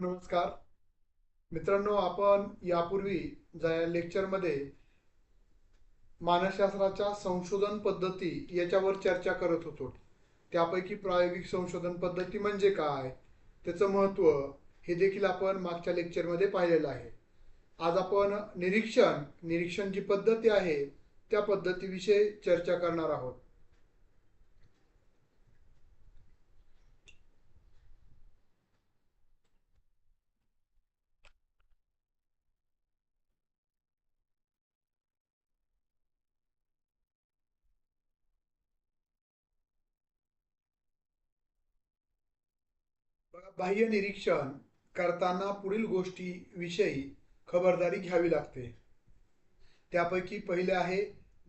नमस्कार. मित्रांनो आपण यापूर्वी ज्या लेक्चरमध्ये मानसशास्त्राच्या संशोधन पद्धती याच्यावर चर्चा करत होतो. त्यापैकी प्रायोगिक संशोधन पद्धती म्हणजे काय? त्याचं महत्त्व हे देखील आपण मागच्या लेक्चरमध्ये पाहिलेलं आहे. आज आपण निरीक्षण निरीक्षण जी पद्धती आहे त्या पद्धतीविषयी चर्चा करणार आहोत. बाह्य निरीक्षण करताना पुढील गोष्टी विषयी खबरदारी घ्यावी लागते. त्यापैकी पहिले आहे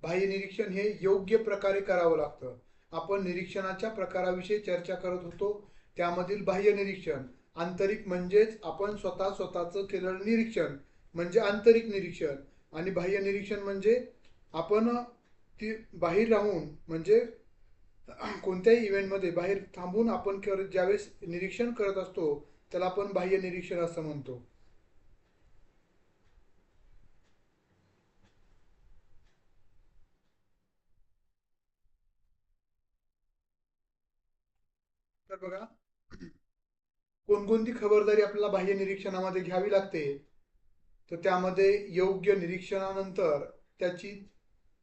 बाह्य निरीक्षण हे योग्य प्रकारे करावं लागतं. आपण निरीक्षणाच्या प्रकाराविषयी चर्चा करत होतो त्यामधील बाह्य निरीक्षण. आंतरिक म्हणजेच आपण स्वतः स्वतःचं केलेलं निरीक्षण म्हणजे आंतरिक निरीक्षण. आणि बाह्य निरीक्षण म्हणजे आपण ती बाहेर राहून म्हणजे कोणत्याही इव्हेंटमध्ये बाहेर थांबून आपण ज्यावेळेस निरीक्षण करत असतो त्याला आपण बाह्य निरीक्षण असं म्हणतो. तर बघा कोणकोणती खबरदारी आपल्याला बाह्य निरीक्षणामध्ये घ्यावी लागते तर त्यामध्ये योग्य निरीक्षणानंतर त्याची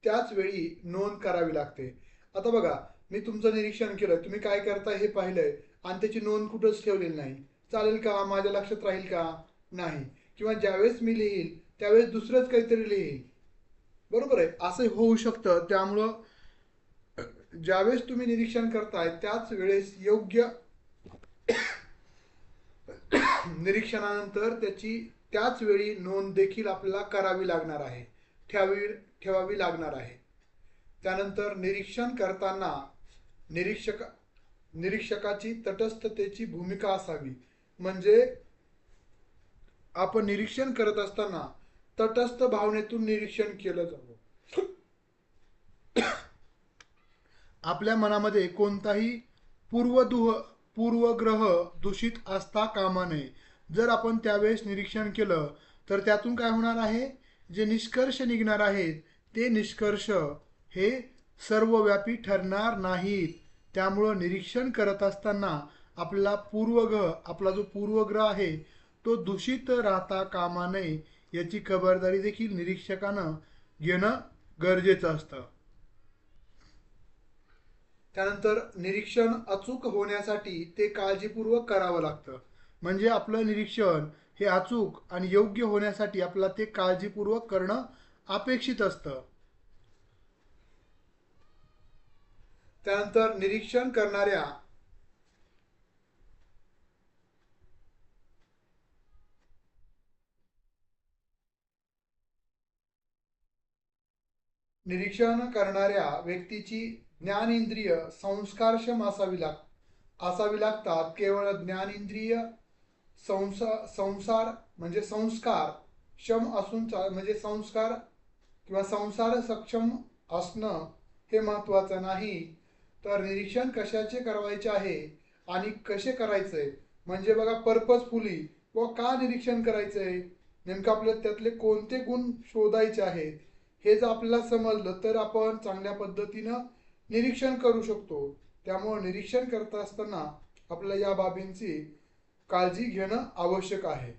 त्याच वेळी नोंद करावी लागते. आता बघा मी तुमचं निरीक्षण केलं. तुम्ही काय करता हे पाहिलंय. आणि त्याची नोंद कुठंच ठेवलेली नाही. चालेल का? माझ्या लक्षात राहील का? नाही. किंवा ज्यावेळेस मी लिहील त्यावेळेस दुसरंच काहीतरी लिहील बरोबर आहे. असं होऊ शकतं. त्यामुळं ज्यावेळेस तुम्ही निरीक्षण करताय त्याच वेळेस योग्य निरीक्षणानंतर त्याची त्याच वेळी नोंद देखील आपल्याला करावी लागणार आहे. ठेवावी ठेवावी लागणार आहे. त्यानंतर निरीक्षण करताना निरीक्षक निरीक्षकाची तटस्थतेची भूमिका असावी. म्हणजे आपण निरीक्षण करत असताना तटस्थ भावनेतून निरीक्षण केलं जावं. आपल्या मनामध्ये कोणताही पूर्वदुह पूर्वग्रह दूषित असता कामा नये. जर आपण त्यावेळेस निरीक्षण केलं तर त्यातून काय होणार आहे? जे निष्कर्ष निघणार आहेत ते निष्कर्ष हे सर्वव्यापी ठरणार नाहीत. त्यामुळं निरीक्षण करत असताना आपला पूर्वग्रह आपला जो पूर्वग्रह आहे तो दूषित राहता कामा नये याची खबरदारी देखील निरीक्षकानं घेणं गरजेचं असतं. त्यानंतर निरीक्षण अचूक होण्यासाठी ते काळजीपूर्वक करावं लागतं. म्हणजे आपलं निरीक्षण हे अचूक आणि योग्य होण्यासाठी आपल्याला ते काळजीपूर्वक करणं अपेक्षित असतं. त्यानंतर निरीक्षण करणाऱ्या निरीक्षण करणाऱ्या व्यक्तीची ज्ञानेंद्रिय संस्कारक्षम असावी लाग असावी लागतात. केवळ ज्ञानेंद्रिय संसा संसार म्हणजे संस्कार क्षम असून म्हणजे संस्कार किंवा संसार सक्षम असणं हे महत्त्वाचं नाही. तर निरीक्षण कशाचे करावायचे आहे आणि कसे करायचंय म्हणजे बघा पर्पजफुली व का निरीक्षण करायचंय नेमकं आपल्याला त्यातले कोणते गुण शोधायचे आहेत? हे जर आपल्याला समजलं तर आपण चांगल्या पद्धतीनं निरीक्षण करू शकतो. त्यामुळं निरीक्षण करत असताना आपल्याला या बाबींची काळजी घेणं आवश्यक आहे.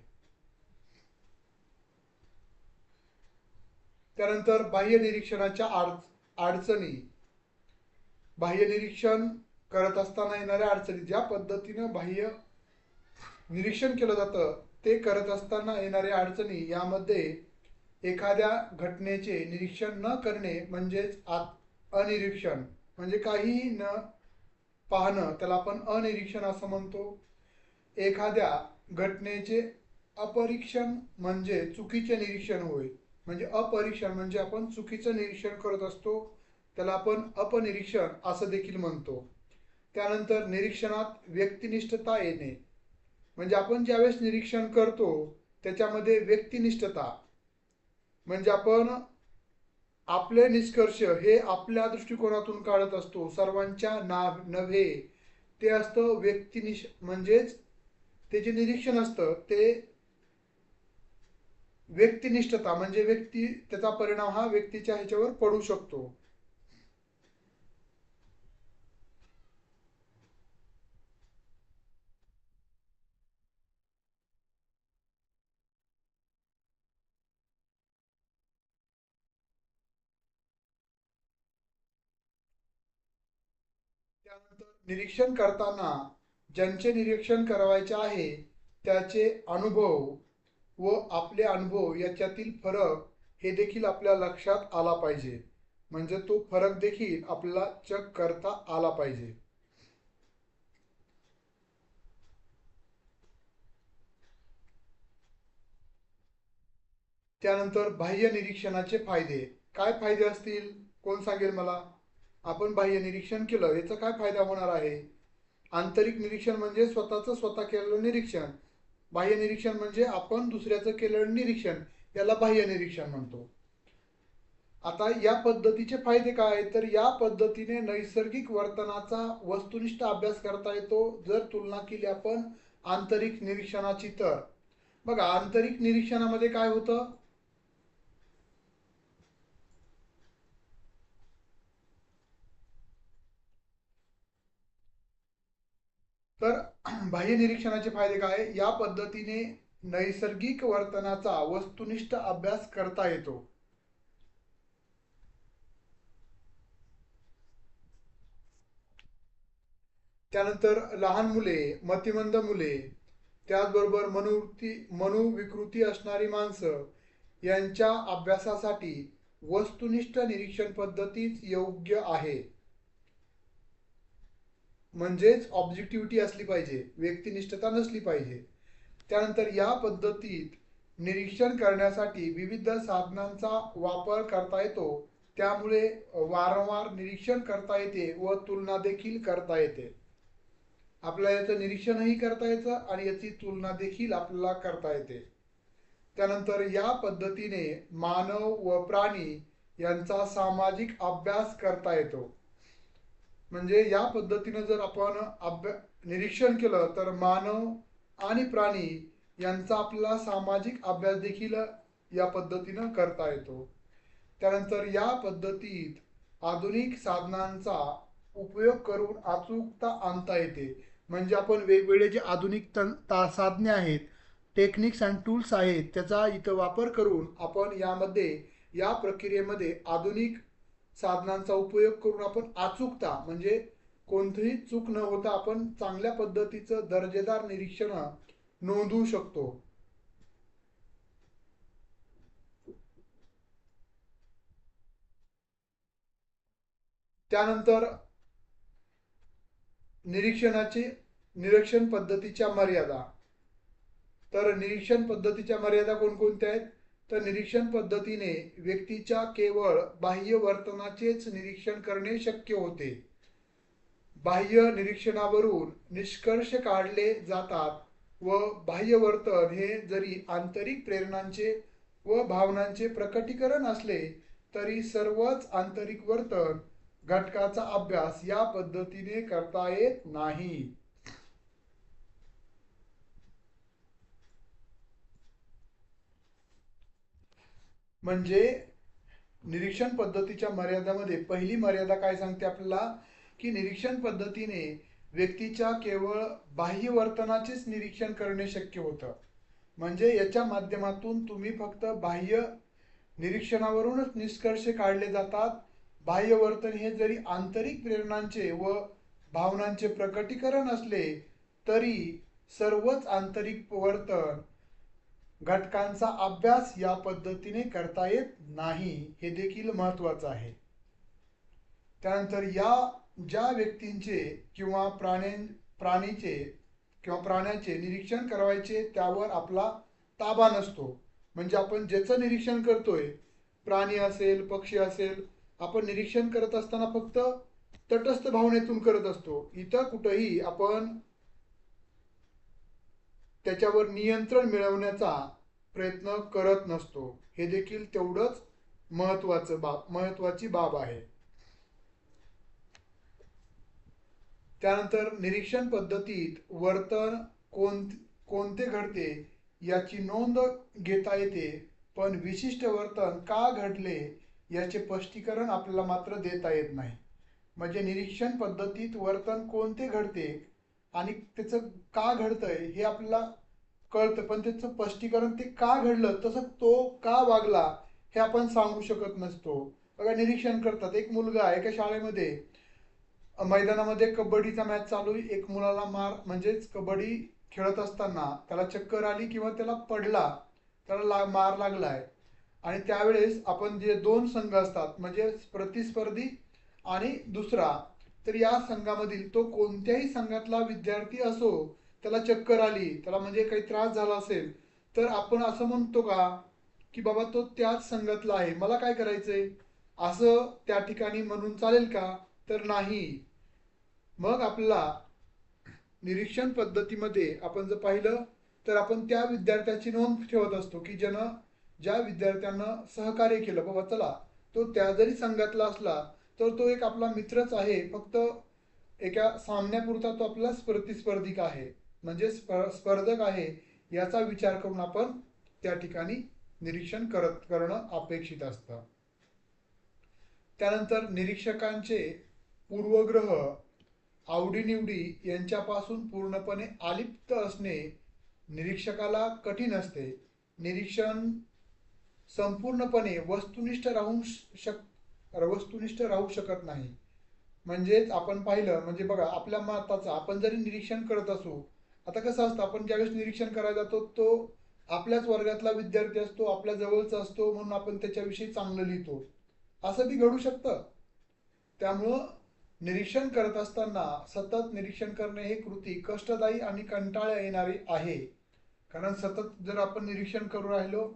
त्यानंतर बाह्य निरीक्षणाच्या अडचणी. बाह्य निरीक्षण करत असताना येणाऱ्या अडचणी ज्या पद्धतीनं बाह्य निरीक्षण केलं जातं ते करत असताना येणाऱ्या अडचणी यामध्ये एखाद्या घटनेचे निरीक्षण न करणे म्हणजेच आत अनिरीक्षण म्हणजे काहीही न पाहणं त्याला आपण अनिरीक्षण असं म्हणतो. एखाद्या घटनेचे अपरीक्षण म्हणजे चुकीचे निरीक्षण होय. म्हणजे अपरीक्षण म्हणजे आपण चुकीचं निरीक्षण करत असतो. त्याला आपण अपनिरीक्षण असं देखील म्हणतो. त्यानंतर निरीक्षणात व्यक्तिनिष्ठता येणे. म्हणजे आपण ज्यावेळेस निरीक्षण करतो त्याच्यामध्ये व्यक्तिनिष्ठता. म्हणजे आपण आपले निष्कर्ष हे आपल्या दृष्टिकोनातून काढत असतो. सर्वांच्या ना नव्हे. ते असतं व्यक्तिनिष म्हणजेच ते जे निरीक्षण असतं ते व्यक्तिनिष्ठता म्हणजे व्यक्ती त्याचा परिणाम हा व्यक्तीच्या ह्याच्यावर पडू शकतो त्यानंतर निरीक्षण करताना ज्यांचे निरीक्षण करावायचे आहे त्याचे अनुभव व आपले अनुभव याच्यातील फरक हे देखील आपल्या लक्षात आला पाहिजे. म्हणजे तो फरक देखील आपल्याला चेक करता आला पाहिजे. त्यानंतर बाह्य निरीक्षणाचे फायदे. काय फायदे असतील? कोण सांगेल मला? आपण बाह्य निरीक्षण केलं याचा काय फायदा होणार आहे? आंतरिक निरीक्षण म्हणजे स्वतःचं स्वतः केलेलं निरीक्षण. बाह्य निरीक्षण म्हणजे आपण दुसऱ्याचं केलेलं निरीक्षण याला बाह्य निरीक्षण म्हणतो. आता या पद्धतीचे फायदे काय आहेत? तर या पद्धतीने नैसर्गिक वर्तनाचा वस्तुनिष्ठ अभ्यास करता येतो जर तुलना केली आपण आंतरिक निरीक्षणाची तर. बघा आंतरिक निरीक्षणामध्ये काय होतं? तर बाह्य निरीक्षणाचे फायदे काय? या पद्धतीने नैसर्गिक वर्तनाचा वस्तुनिष्ठ अभ्यास करता येतो. त्यानंतर लहान मुले मतिमंद मुले त्याचबरोबर मनोवृत्ती मनोविकृती असणारी माणसं यांच्या अभ्यासासाठी वस्तुनिष्ठ निरीक्षण पद्धतीच योग्य आहे. म्हणजेच ऑब्जेक्टिव्हिटी असली पाहिजे व्यक्तिनिष्ठता नसली पाहिजे. त्यानंतर या पद्धतीत निरीक्षण करण्यासाठी विविध साधनांचा वापर करता येतो. त्यामुळे वारंवार निरीक्षण करता येते व तुलना देखील करता येते. आपल्याला याचं निरीक्षणही करता येतं आणि याची तुलना देखील आपल्याला करता येते. त्यानंतर या पद्धतीने मानव व प्राणी यांचा सामाजिक अभ्यास करता येतो. म्हणजे या पद्धतीनं जर आपण अभ्या निरीक्षण केलं तर मानव आणि प्राणी यांचा आपला सामाजिक अभ्यास देखील या पद्धतीनं करता येतो. त्यानंतर या पद्धतीत आधुनिक साधनांचा उपयोग करून अचूकता आणता येते. म्हणजे आपण वेगवेगळे जे आधुनिक तन साधने आहेत टेक्निक्स अँड टूल्स आहेत त्याचा इथं वापर करून आपण यामध्ये या प्रक्रियेमध्ये आधुनिक साधनांचा उपयोग करून आपण अचूकता म्हणजे कोणतीही चूक न होता आपण चांगल्या पद्धतीचं दर्जेदार निरीक्षण नोंदवू शकतो. त्यानंतर निरीक्षणाची निरीक्षण पद्धतीच्या मर्यादा. तर निरीक्षण पद्धतीच्या मर्यादा कोणकोणत्या आहेत? तर निरीक्षण पद्धतीने व्यक्तीच्या केवळ बाह्य वर्तनाचेच निरीक्षण करणे शक्य होते. बाह्य निरीक्षणावरून निष्कर्ष काढले जातात व बाह्य वर्तन हे जरी आंतरिक प्रेरणांचे व भावनांचे प्रकटीकरण असले तरी सर्वच आंतरिक वर्तन घटकाचा अभ्यास या पद्धतीने करता येत नाही. म्हणजे निरीक्षण पद्धतीच्या मर्यादामध्ये पहिली मर्यादा काय सांगते आपल्याला? की निरीक्षण पद्धतीने व्यक्तीच्या केवळ बाह्य वर्तनाचेच निरीक्षण करणे शक्य होतं. म्हणजे याच्या माध्यमातून तुम्ही फक्त बाह्य निरीक्षणावरूनच निष्कर्ष काढले जातात. बाह्य वर्तन हे जरी आंतरिक प्रेरणांचे व भावनांचे प्रकटीकरण असले तरी सर्वच आंतरिक वर्तन घटकांचा अभ्यास या पद्धतीने करता येत नाही हे देखील महत्वाचं आहे. त्यानंतर या ज्या व्यक्तींचे किंवा प्राण्या प्राणीचे किंवा प्राण्याचे निरीक्षण करावायचे त्यावर आपला ताबा नसतो. म्हणजे आपण ज्याचं निरीक्षण करतोय प्राणी असेल पक्षी असेल आपण निरीक्षण करत असताना फक्त तटस्थ भावनेतून करत असतो. इथं कुठंही आपण त्याच्यावर नियंत्रण मिळवण्याचा प्रयत्न करत नसतो. हे देखील तेवढंच महत्वाचं बाब महत्वाची बाब आहे. त्यानंतर निरीक्षण पद्धतीत वर्तन कोण कोणते घडते याची नोंद घेता येते पण विशिष्ट वर्तन का घडले याचे स्पष्टीकरण आपल्याला मात्र देता येत नाही. म्हणजे निरीक्षण पद्धतीत वर्तन कोणते घडते आणि त्याचं का घडतंय हे आपल्याला कळतं. पण त्याचं स्पष्टीकरण ते का घडलं तसं तो का वागला हे आपण सांगू शकत नसतो. बघा निरीक्षण करतात. एक मुलगा एका शाळेमध्ये. मैदानामध्ये कबड्डीचा मॅच चालू एक मुलाला मार म्हणजेच कबड्डी खेळत असताना त्याला चक्कर आली किंवा त्याला पडला त्याला ला मार लागलाय. आणि त्यावेळेस आपण जे दोन संघ असतात म्हणजे प्रतिस्पर्धी आणि दुसरा तर या संघामधील तो कोणत्याही संघातला विद्यार्थी असो त्याला चक्कर आली त्याला म्हणजे काही त्रास झाला असेल तर आपण असं म्हणतो का की बाबा तो त्याच संघातला आहे मला काय करायचंय? असं त्या ठिकाणी म्हणून चालेल का? तर नाही. मग आपला निरीक्षण पद्धतीमध्ये आपण जर पाहिलं तर आपण त्या विद्यार्थ्याची नोंद ठेवत असतो की ज्यानं ज्या विद्यार्थ्यानं सहकार्य केलं बाबा चला तो त्या जरी संघातला असला तर तो एक आपला मित्रच आहे. फक्त एका सामन्यापुरता तो आपला प्रतिस्पर्धिक आहे. म्हणजे स्पर्धक आहे याचा विचार करून आपण त्या ठिकाणी निरीक्षण करत करणं अपेक्षित असतं. त्यानंतर निरीक्षकांचे पूर्वग्रह आवडीनिवडी यांच्यापासून पूर्णपणे अलिप्त असणे निरीक्षकाला कठीण असते. निरीक्षण संपूर्णपणे वस्तुनिष्ठ राहून शक वस्तुनिष्ठ राहू शकत नाही. म्हणजेच आपण पाहिलं म्हणजे बघा आपल्या मताचं आपण जरी निरीक्षण करत असू आता कसं असतं आपण ज्यावेळेस निरीक्षण करायला जातो तो आपल्याच वर्गातला विद्यार्थी असतो आपल्या जवळचा असतो म्हणून आपण त्याच्याविषयी चांगलं लिहितो. असं बी घडू शकतं. त्यामुळं निरीक्षण करत असताना सतत निरीक्षण करणे हे कृती कष्टदायी आणि कंटाळा येणारी आहे. कारण सतत जर आपण निरीक्षण करू राहिलो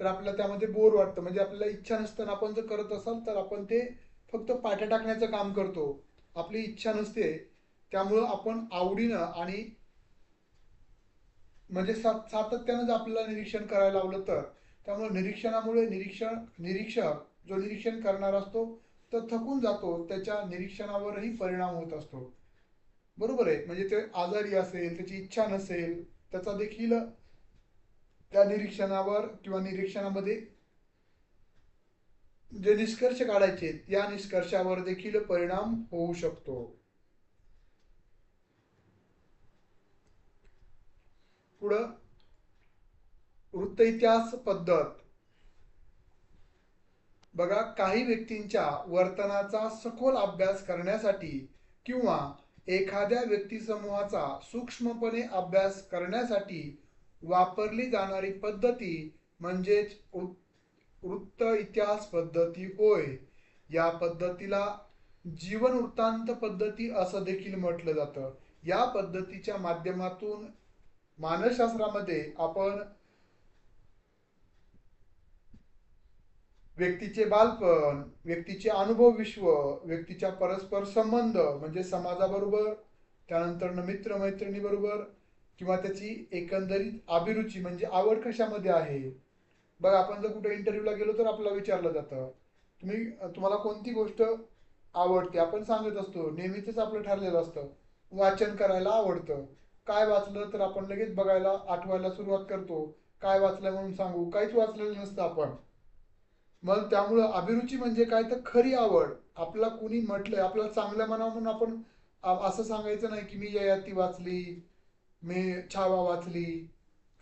तर आपल्याला त्यामध्ये बोर वाटतं. म्हणजे आपल्याला इच्छा नसताना आपण जर करत असाल तर आपण ते फक्त पाट्या टाकण्याचं काम करतो. आपली इच्छा नसते. त्यामुळं आपण आवडीनं आणि म्हणजे सात सातत्यानं जर आपल्याला निरीक्षण करायला लावलं तर त्यामुळे निरीक्षणामुळे निरीक्षण निरीक्षक जो निरीक्षण करणार असतो तर थकून जातो. त्याच्या निरीक्षणावरही परिणाम होत असतो. बरोबर आहे? म्हणजे ते आजारी असेल त्याची इच्छा नसेल त्याचा देखील त्या निरीक्षणावर किंवा निरीक्षणामध्ये जे निष्कर्ष काढायचे या निष्कर्षावर देखील परिणाम होऊ शकतो. पुढं वृत्त इतिहास पद्धत. बघा काही व्यक्तींच्या वर्तनाचा सखोल अभ्यास करण्यासाठी किंवा एखाद्या व्यक्तिसमूहाचा सूक्ष्मपणे अभ्यास करण्यासाठी वापरली जाणारी पद्धती म्हणजेच वृत्त इतिहास पद्धती होय. या पद्धतीला जीवन वृत्तांत पद्धती असं देखील म्हटलं जातं. या पद्धतीच्या माध्यमातून मानसशास्त्रामध्ये आपण व्यक्तीचे बालपण व्यक्तीचे अनुभव विश्व व्यक्तीच्या परस्पर संबंध म्हणजे समाजाबरोबर त्यानंतर मित्र मैत्रिणी बरोबर किंवा त्याची एकंदरीत अभिरुची म्हणजे आवड कशामध्ये आहे? बघा आपण जर कुठे इंटरव्ह्यूला गेलो तर आपल्याला विचारलं जातं. तुम्ही तुम्हाला कोणती गोष्ट आवडते? आपण सांगत असतो नेहमीच आपलं ठरलेलं असतं. वाचन करायला आवडतं. काय वाचलं तर आपण लगेच बघायला आठवायला सुरुवात करतो. काय वाचलं म्हणून सांगू? काहीच वाचलेलं नसतं आपण. मग त्यामुळं अभिरुची म्हणजे काय? तर खरी आवड. आपला कुणी म्हटलंय आपल्याला चांगल्या मनावर म्हणून आपण असं सांगायचं नाही की मी ययाती वाचली. मी छावा वाचली.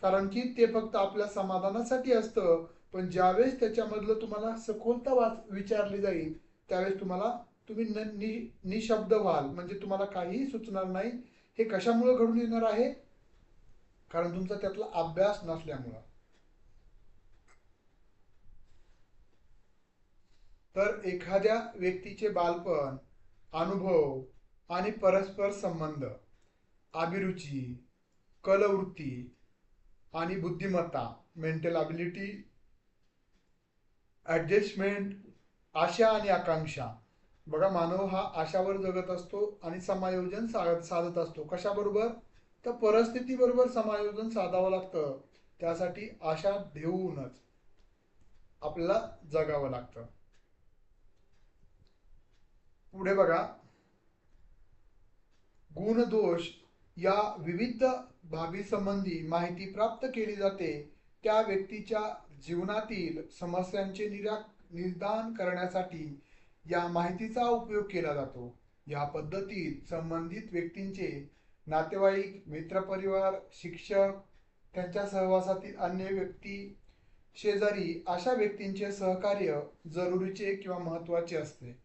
कारण की ते फक्त आपल्या समाधानासाठी असतं पण ज्यावेळेस त्याच्यामधलं तुम्हाला सखोलता वाच विचारली जाईल त्यावेळेस तुम्हाला तुम्ही न नि निशब्द व्हाल. म्हणजे तुम्हाला काहीही सुचणार नाही हे कशामुळे घडून येणार आहे? कारण तुमचा त्यातला अभ्यास नसल्यामुळं. तर एखाद्या व्यक्तीचे बालपण अनुभव आणि परस्पर संबंध अभिरुची कलवृत्ती आणि बुद्धिमत्ता मेंटल अबिलिटी ॲडजस्टमेंट आशा आणि आकांक्षा. बघा मानव हा आशावर जगत असतो आणि समायोजन साधत असतो. कशाबरोबर? तर परिस्थितीबरोबर समायोजन साधावं लागतं. त्यासाठी आशा देऊनच आपल्याला जगावं लागतं. पुढे बघा. गुणदोष या विविध बाबीसंबंधी माहिती प्राप्त केली जाते त्या व्यक्तीच्या जीवनातील समस्यांचे निरा निदान करण्यासाठी या माहितीचा उपयोग केला जातो. या पद्धतीत संबंधित व्यक्तींचे नातेवाईक मित्रपरिवार शिक्षक त्यांच्या सहवासातील अन्य व्यक्ती शेजारी अशा व्यक्तींचे सहकार्य जरुरीचे किंवा महत्त्वाचे असते.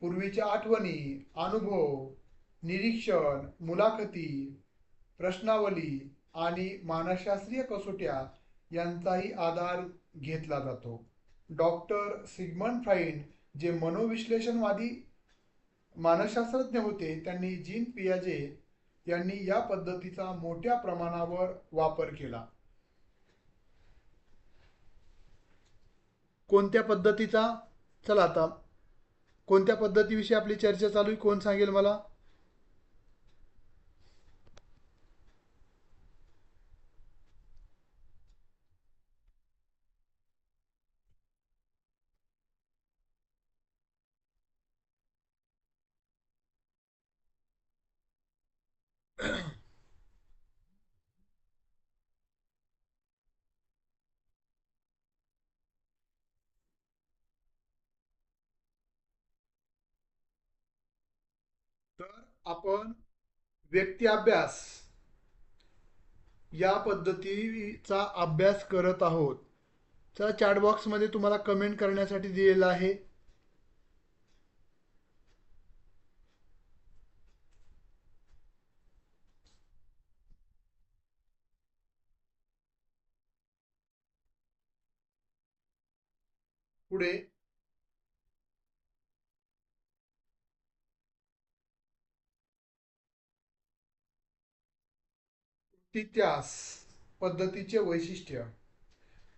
पूर्वीच्या आठवणी अनुभव निरीक्षण मुलाखती प्रश्नावली आणि मानसशास्त्रीय कसोट्या यांचाही आधार घेतला जातो. डॉक्टर सिगमन फ्राईड जे मनोविश्लेषणवादी मानसशास्त्रज्ञ होते त्यांनी जीन पियाजे यांनी या पद्धतीचा मोठ्या प्रमाणावर वापर केला. कोणत्या पद्धतीचा? चला आता. कोणत्या पद्धतीविषयी आपली चर्चा चालू आहे? कोण सांगेल मला? तर आपण व्यक्ती अभ्यास या पद्धतीचा अभ्यास करत आहोत. तर चॅट बॉक्समध्ये तुम्हाला कमेंट करण्यासाठी दिलेलं आहे. पुढे इतिहास पद्धतीचे वैशिष्ट्य.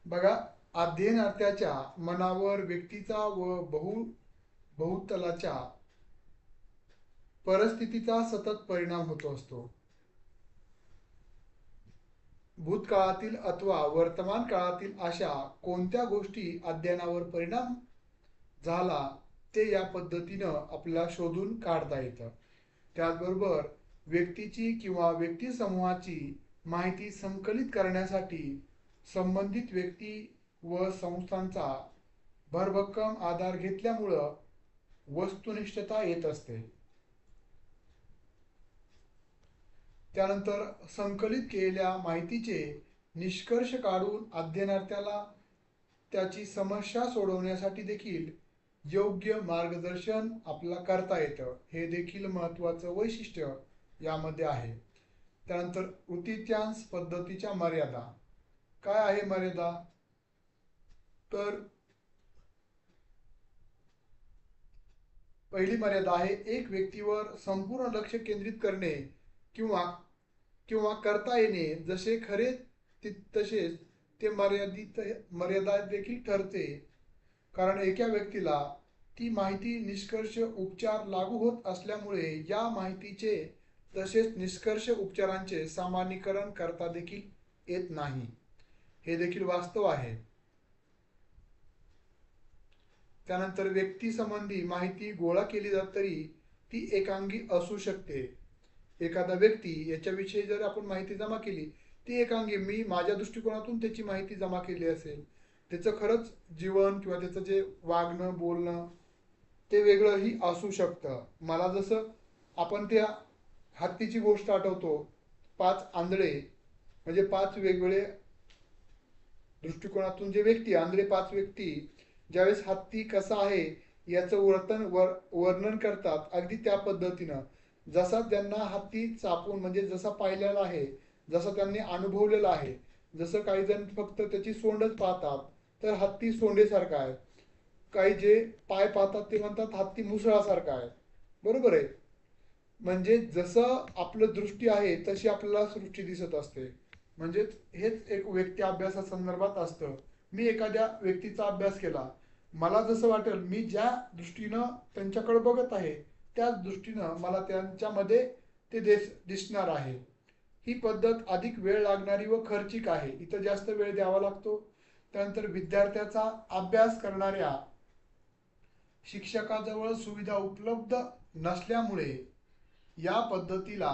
बघा अध्ययनार्थ्याच्या मनावर व्यक्तीचा व बहु बहुतलाच्या परिस्थितीचा सतत परिणाम होतो असतो. भूतकाळातील अथवा वर्तमान काळातील अशा कोणत्या गोष्टी अध्ययनावर परिणाम झाला ते या पद्धतीनं आपल्याला शोधून काढता येतं. त्याचबरोबर व्यक्तीची किंवा व्यक्तिसमूहाची माहिती संकलित करण्यासाठी संबंधित व्यक्ती व संस्थांचा भरभक्कम आधार घेतल्यामुळं वस्तुनिष्ठता येत असते. त्यानंतर संकलित केलेल्या माहितीचे निष्कर्ष काढून अध्ययनार्थ्याला त्याची समस्या सोडवण्यासाठी देखील योग्य मार्गदर्शन आपल्याला करता येतं. हे देखील महत्त्वाचं वैशिष्ट्य. यामध्ये आहे. त्यानंतर वृत्तित्यांश पद्धतीच्या मर्यादा. काय आहे मर्यादा? तर पहिली मर्यादा आहे एक व्यक्तीवर संपूर्ण लक्ष केंद्रित करणे किंवा किंवा करता येणे. जसे खरे तसेच ते मर्यादित मर्यादा देखील ठरते. कारण एका व्यक्तीला ती माहिती निष्कर्ष उपचार लागू होत असल्यामुळे या माहितीचे तसेच निष्कर्ष उपचारांचे सामान्यीकरण करता देखील येत नाही. हे देखील वास्तव आहे. त्यानंतर व्यक्ती संबंधी माहिती गोळा केली जात तरी ती एकांगी असू शकते. एखादा व्यक्ती याच्याविषयी जर आपण माहिती जमा केली ती एकांगी मी माझ्या दृष्टिकोनातून त्याची माहिती जमा केली असेल त्याचं खरंच जीवन किंवा त्याचं जे वागणं बोलणं ते वेगळंही असू शकतं. मला जसं आपण त्या हत्तीची गोष्ट आठवतो. पाच आंधळे म्हणजे पाच वेगवेगळे दृष्टिकोनातून जे व्यक्ती आंधळे पाच व्यक्ती ज्यावेळेस हत्ती कसा आहे याचं वर्तन वर वर्णन करतात अगदी त्या पद्धतीनं. जसा त्यांना हत्ती चापून म्हणजे जसा पाहिलेला आहे जसा त्यांनी अनुभवलेला आहे जसं काही जण फक्त त्याची सोंडच पाहतात तर हत्ती सोंडेसारखा आहे. काही जे पाय पाहतात ते म्हणतात हत्ती मुसळासारखा आहे. बरोबर आहे? म्हणजे जसं आपलं दृष्टी आहे तशी आपल्याला सृष्टी दिसत असते. म्हणजेच हेच एक व्यक्ती अभ्यासासंदर्भात असतं. मी एखाद्या व्यक्तीचा अभ्यास केला. मला जसं वाटेल मी ज्या दृष्टीनं त्यांच्याकडे बघत आहे त्याच दृष्टीनं मला त्यांच्यामध्ये ते दिस दिसणार आहे. ही पद्धत अधिक वेळ लागणारी व खर्चिक आहे. इथं जास्त वेळ द्यावा लागतो. त्यानंतर विद्यार्थ्याचा अभ्यास करणाऱ्या शिक्षकाजवळ सुविधा उपलब्ध नसल्यामुळे या पद्धतीला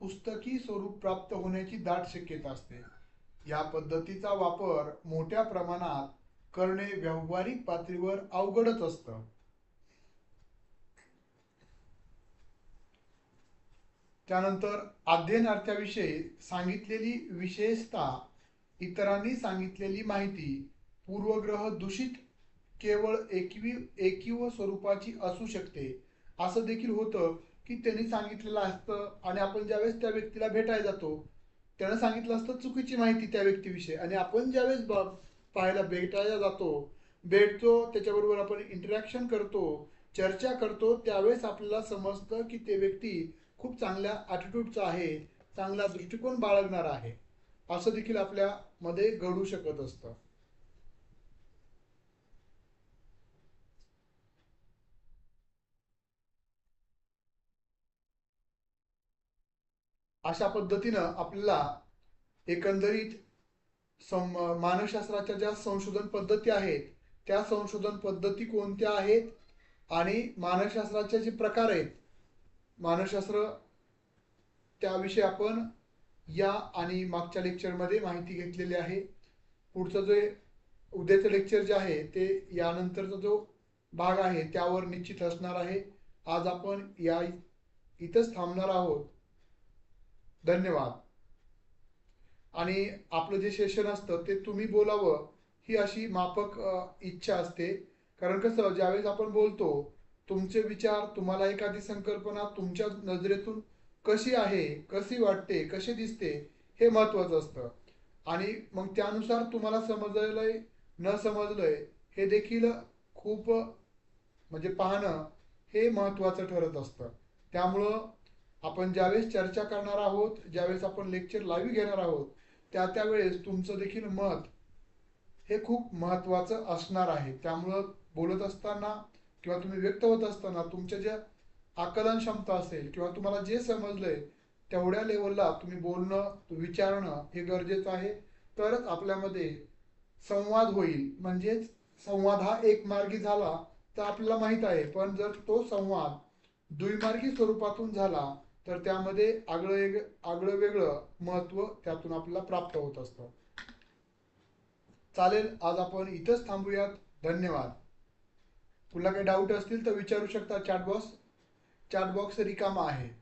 पुस्तकी स्वरूप प्राप्त होण्याची दाट शक्यता असते. या पद्धतीचा वापर मोठ्या प्रमाणात करणे व्यावहारिक पातळीवर अवघडच असतं. त्यानंतर अध्ययनार्थ्याविषयी सांगितलेली विशेषता इतरांनी सांगितलेली माहिती पूर्वग्रह दूषित केवळ एकवी एकीव स्वरूपाची असू शकते असं देखील होतं. की त्यांनी सांगितलेलं असतं आणि आपण ज्यावेळेस त्या व्यक्तीला भेटायला जातो त्यानं सांगितलं असतं चुकीची माहिती त्या व्यक्तीविषयी. आणि आपण ज्यावेळेस ब- पाहायला भेटायला जातो भेटतो त्याच्याबरोबर आपण इंटरॅक्शन करतो चर्चा करतो त्यावेळेस आपल्याला समजतं की ते व्यक्ती खूप चांगल्या ॲटिट्यूडचा आहे चांगला दृष्टिकोन बाळगणार आहे. असं देखील आपल्यामध्ये घडू शकत असतं. अशा पद्धतीनं आपल्याला एकंदरीत सम मानसशास्त्राच्या ज्या संशोधन पद्धती आहेत त्या संशोधन पद्धती कोणत्या आहेत? आणि मानसशास्त्राचे जे प्रकार आहेत मानसशास्त्र त्याविषयी आपण या आणि मागच्या लेक्चरमध्ये माहिती घेतलेली आहे. पुढचं जे उद्याचं लेक्चर जे आहे ते यानंतरचा जो भाग आहे त्यावर निश्चित असणार आहे. आज आपण या इथंच थांबणार आहोत. धन्यवाद. आणि आपलं जे सेशन असतं ते तुम्ही बोलावं ही अशी माफक इच्छा असते. कारण कसं ज्यावेळेस आपण बोलतो तुमचे विचार तुम्हाला एखादी संकल्पना तुमच्या नजरेतून कशी आहे कशी वाटते कशी दिसते हे महत्वाचं असतं. आणि मग त्यानुसार तुम्हाला समजलंय न समजलंय हे देखील खूप म्हणजे पाहणं हे महत्वाचं ठरत असतं. त्यामुळं आपण ज्यावेळेस चर्चा करणार आहोत ज्यावेळेस आपण लेक्चर लाईव्ह घेणार आहोत त्या त्यावेळेस तुमचं देखील मत हे खूप महत्वाचं असणार आहे. त्यामुळं बोलत असताना किंवा तुम्ही व्यक्त होत असताना तुमच्या ज्या आकलन क्षमता असेल किंवा तुम्हाला जे समजलंय तेवढ्या लेवलला तुम्ही बोलणं विचारणं हे गरजेचं आहे. तरच आपल्यामध्ये संवाद होईल. म्हणजेच संवाद हा एक मार्गी झाला तर आपल्याला माहीत आहे. पण जर तो संवाद द्विमार्गी स्वरूपातून झाला तर त्यामध्ये आगळं एक आगळं वेगळं महत्त्व त्यातून आपल्याला प्राप्त होत असतं. चालेल आज आपण इथंच थांबूयात. धन्यवाद. तुला काही डाऊट असतील तर विचारू शकता चॅट बॉक्स चॅट बॉक्स रिकामा आहे.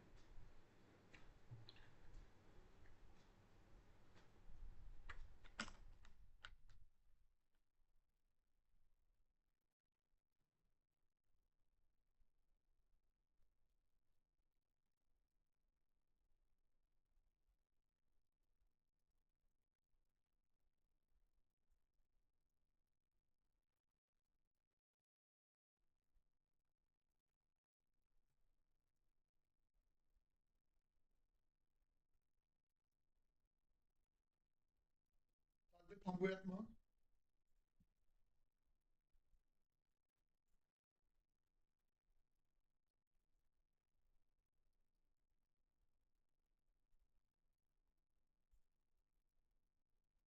थांबूयात मग